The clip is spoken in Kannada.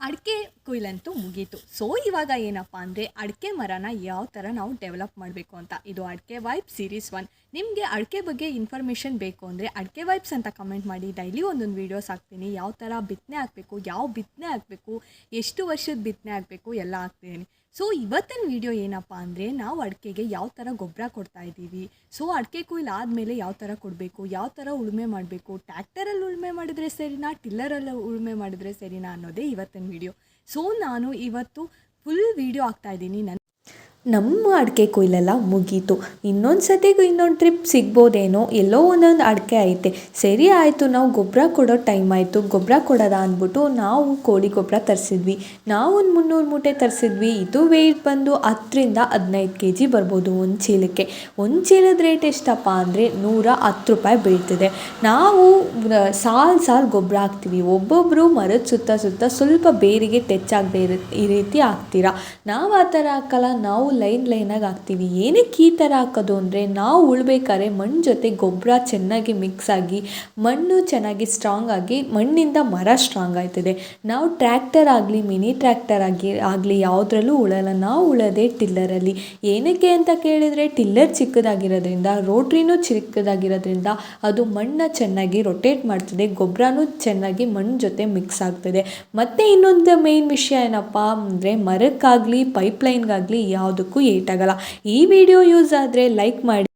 ಅಡಿಕೆ ಕೊಯ್ಲಂತೂ ಮುಗೀತು. ಸೊ, ಇವಾಗ ಏನಪ್ಪ ಅಂದರೆ ಅಡಿಕೆ ಮರನ ಯಾವ ಥರ ನಾವು ಡೆವಲಪ್ ಮಾಡಬೇಕು ಅಂತ. ಇದು ಅಡಿಕೆ ವೈಬ್ ಸೀರೀಸ್ ಒನ್ ನಿಮಗೆ ಅಡಿಕೆ ಬಗ್ಗೆ ಇನ್ಫಾರ್ಮೇಷನ್ ಬೇಕು ಅಂದರೆ ಅಡಿಕೆ ವೈಬ್ಸ್ ಅಂತ ಕಮೆಂಟ್ ಮಾಡಿ. ಡೈಲಿ ಒಂದೊಂದು ವೀಡಿಯೋಸ್ ಹಾಕ್ತೀನಿ. ಯಾವ ಥರ ಬಿತ್ತನೆ ಹಾಕಬೇಕು ಯಾವ ಬಿತ್ತನೆ ಹಾಕಬೇಕು ಎಷ್ಟು ವರ್ಷದ ಬಿತ್ತನೆ ಹಾಕಬೇಕು ಎಲ್ಲ ಹಾಕ್ತೀನಿ. ಸೊ, ಇವತ್ತಿನ ವಿಡಿಯೋ ಏನಪ್ಪ ಅಂದರೆ ನಾವು ಅಡಿಕೆಗೆ ಯಾವ ಥರ ಗೊಬ್ಬರ ಕೊಡ್ತಾ ಇದ್ದೀವಿ. ಸೊ, ಅಡಿಕೆ ಕೊಯ್ಲು ಆದಮೇಲೆ ಯಾವ ಥರ ಕೊಡಬೇಕು, ಯಾವ ಥರ ಉಳುಮೆ ಮಾಡಬೇಕು ಟ್ಯಾಕ್ಟರಲ್ಲಿ ಉಳುಮೆ ಸರಿನಾ? ಟಿಲ್ಲರಲ್ಲಿ ಉಳುಮೆ ಮಾಡಿದ್ರೆ ಸರಿನಾ ಅನ್ನೋದೇ ಇವತ್ತಿನ ವಿಡಿಯೋ ಸೊ ನಾನು ಇವತ್ತು ಫುಲ್ ವಿಡಿಯೋ ಆಗ್ತಾ ಇದ್ದೀನಿ. ನನ್ನ ನಮ್ಮ ಅಡಿಕೆ ಕೊಯ್ಲೆಲ್ಲ ಮುಗೀತು. ಇನ್ನೊಂದು ಸತಿಗೂ ಇನ್ನೊಂದು ಟ್ರಿಪ್ ಸಿಗ್ಬೋದೇನೋ ಎಲ್ಲೋ ಒಂದೊಂದು ಅಡಿಕೆ ಐತೆ. ಸರಿ ಆಯಿತು, ನಾವು ಗೊಬ್ಬರ ಕೊಡೋ ಟೈಮ್ ಆಯಿತು. ಗೊಬ್ಬರ ಕೊಡೋದ ಅಂದ್ಬಿಟ್ಟು ನಾವು ಕೋಳಿ ಗೊಬ್ಬರ ತರಿಸಿದ್ವಿ. ನಾವು ಒಂದು ಮುನ್ನೂರು ಮೂಟೆ ತರಿಸಿದ್ವಿ. ಇದು ವೆಯ್ಟ್ ಬಂದು ಹತ್ತರಿಂದ ಹದಿನೈದು ಕೆ ಜಿ ಬರ್ಬೋದು ಒಂದು ಚೀಲಕ್ಕೆ. ಒಂದು ಚೀಲದ ರೇಟ್ ಎಷ್ಟಪ್ಪ ಅಂದರೆ ನೂರ ಹತ್ತು ರೂಪಾಯಿ ಬೀಳ್ತಿದೆ. ನಾವು ಸಾಲು ಸಾಲು ಗೊಬ್ಬರ ಹಾಕ್ತೀವಿ. ಒಬ್ಬೊಬ್ಬರು ಮರದ ಸುತ್ತ ಸುತ್ತ ಸ್ವಲ್ಪ ಬೇರಿಗೆ ಟಚ್ ಆಗದೆ ಇರೋ, ಈ ರೀತಿ ಹಾಕ್ತೀರಾ? ನಾವು ಆ ಥರ ಹಾಕಲ್ಲ. ನಾವು ಲೈನ್ ಲೈನಾಗಿ ಹಾಕ್ತೀವಿ. ಏನಕ್ಕೆ ಈ ಥರ ಹಾಕೋದು ಅಂದರೆ ನಾವು ಉಳ್ಬೇಕಾದ್ರೆ ಮಣ್ಣು ಜೊತೆ ಗೊಬ್ಬರ ಚೆನ್ನಾಗಿ ಮಿಕ್ಸ್ ಆಗಿ, ಮಣ್ಣು ಚೆನ್ನಾಗಿ ಸ್ಟ್ರಾಂಗ್ ಆಗಿ, ಮಣ್ಣಿಂದ ಮರ ಸ್ಟ್ರಾಂಗ್ ಆಯ್ತದೆ ನಾವು ಟ್ರ್ಯಾಕ್ಟರ್ ಆಗಲಿ ಮಿನಿ ಟ್ರ್ಯಾಕ್ಟರ್ ಆಗಿ, ಆಗಲಿ ಯಾವುದ್ರಲ್ಲೂ ಉಳಲ್ಲ. ನಾವು ಉಳೋದೇ ಟಿಲ್ಲರಲ್ಲಿ ಏನಕ್ಕೆ ಅಂತ ಕೇಳಿದರೆ ಟಿಲ್ಲರ್ ಚಿಕ್ಕದಾಗಿರೋದ್ರಿಂದ ರೋಟ್ರಿನೂ ಚಿಕ್ಕದಾಗಿರೋದ್ರಿಂದ ಅದು ಮಣ್ಣ ಚೆನ್ನಾಗಿ ರೊಟೇಟ್ ಮಾಡ್ತದೆ. ಗೊಬ್ಬರನೂ ಚೆನ್ನಾಗಿ ಮಣ್ಣು ಜೊತೆ ಮಿಕ್ಸ್ ಆಗ್ತದೆ. ಮತ್ತು ಇನ್ನೊಂದು ಮೇನ್ ವಿಷಯ ಏನಪ್ಪ ಅಂದರೆ ಮರಕ್ಕಾಗಲಿ ಪೈಪ್ಲೈನ್ಗಾಗಲಿ ಯಾವುದಕ್ಕೂ ಏಟಾಗಲ್ಲ. ಈ ವಿಡಿಯೋ ಯೂಸ್ ಆದರೆ ಲೈಕ್ ಮಾಡಿ.